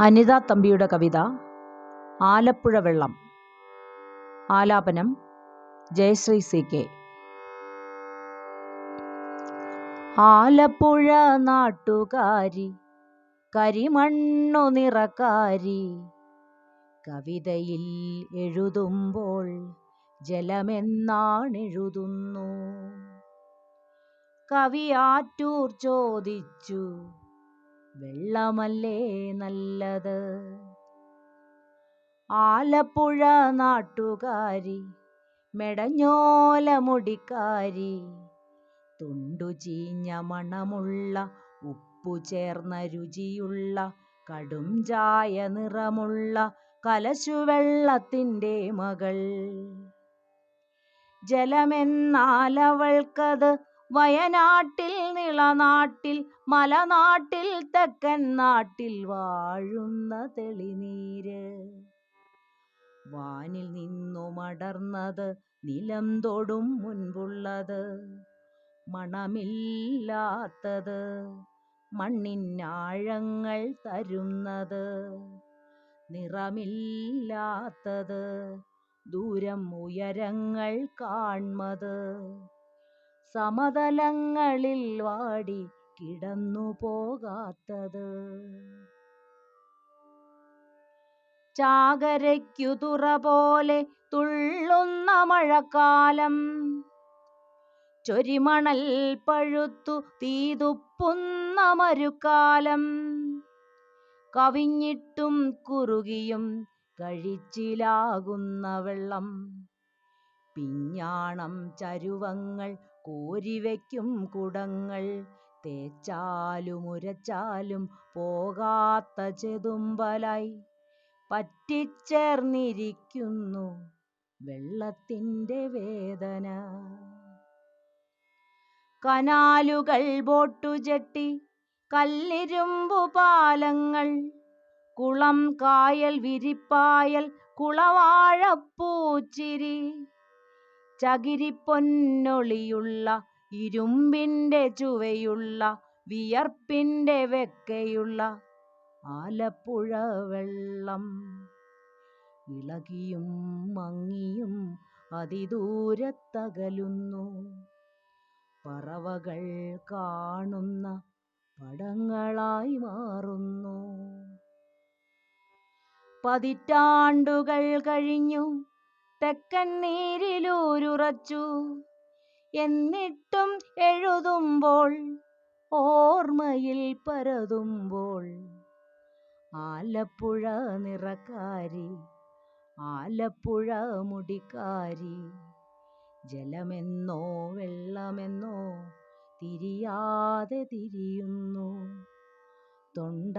അനിത തമ്പിയുടെ കവിത ആലപ്പുഴ വെള്ളം. ആലാപനം ജയശ്രീ സി കെ. ആലപ്പുഴ നാട്ടുകാരി കരിമണ്ണു നിറക്കാരി കവിതയിൽ എഴുതുമ്പോൾ ജലമെന്നാണെഴുതുന്നു. കവിയാറ്റൂർ ചോദിച്ചു വെള്ളമല്ലേ നല്ലത്? ആലപ്പുഴ നാട്ടുകാരി മെടഞ്ഞോല മുടിക്കാരി തുണ്ടു ചീഞ്ഞ മണമുള്ള ഉപ്പു ചേർന്ന രുചിയുള്ള കടും ചായ നിറമുള്ള കലശുവെള്ളത്തിന്റെ മകൾ. ജലമെന്നാലവൾക്കത് വയനാട്ടിൽ നിളനാട്ടിൽ മലനാട്ടിൽ തെക്കൻ നാട്ടിൽ വാഴുന്ന തെളിനീര്. വാനിൽ നിന്നു മടർന്നത് നിലം തൊടും മുൻപുള്ളത് മണമില്ലാത്തത് മണ്ണിനാഴങ്ങൾ തരുന്നത് നിറമില്ലാത്തത് ദൂരം ഉയരങ്ങൾ കാൺമത് സമതലങ്ങളിൽ വാടി കിടന്നു പോകാത്തത്. ചാകരയ്ക്കു തുറ പോലെ തുള്ളുന്ന മഴക്കാലം. ചൊരിമണൽ പഴുത്തു തീതുപ്പുന്ന മരുക്കാലം. കവിഞ്ഞിട്ടും കുറുകിയും കഴിച്ചിലാകുന്ന വെള്ളം. പിഞ്ഞാണം ചരുവങ്ങൾ കോരിവയ്ക്കും കുടങ്ങൾ. തേച്ചാലും ഉരച്ചാലും പോകാത്ത ചെതുമ്പലായി പറ്റിച്ചേർന്നിരിക്കുന്നു വെള്ളത്തിന്റെ വേദന. കനാലുകൾ ബോട്ടുചെട്ടി കല്ലിരുമ്പു പാലങ്ങൾ. കുളം കായൽ വിരിപ്പായൽ കുളവാഴപ്പൂച്ചിരി. ചകിരിപ്പൊന്നൊളിയുള്ള ഇരുമ്പിന്റെ ചുവയുള്ള വിയർപ്പിന്റെ വെക്കയുള്ള ആലപ്പുഴ വെള്ളം ഇളകിയും മങ്ങിയും അതിദൂരത്തകലുന്നു. പറവകൾ കാണുന്ന പടങ്ങളായി മാറുന്നു. പതിറ്റാണ്ടുകൾ കഴിഞ്ഞു. തെക്കൻ നീരിലൂരുറച്ചു എന്നിട്ടും എഴുതുമ്പോൾ ഓർമ്മയിൽ പരതുമ്പോൾ ആലപ്പുഴ നിറക്കാരി ആലപ്പുഴ മുടിക്കാരി ജലമെന്നോ വെള്ളമെന്നോ തിരിയാതെ തിരിയുന്നു തൊണ്ടദാഹിക്കുന്നു.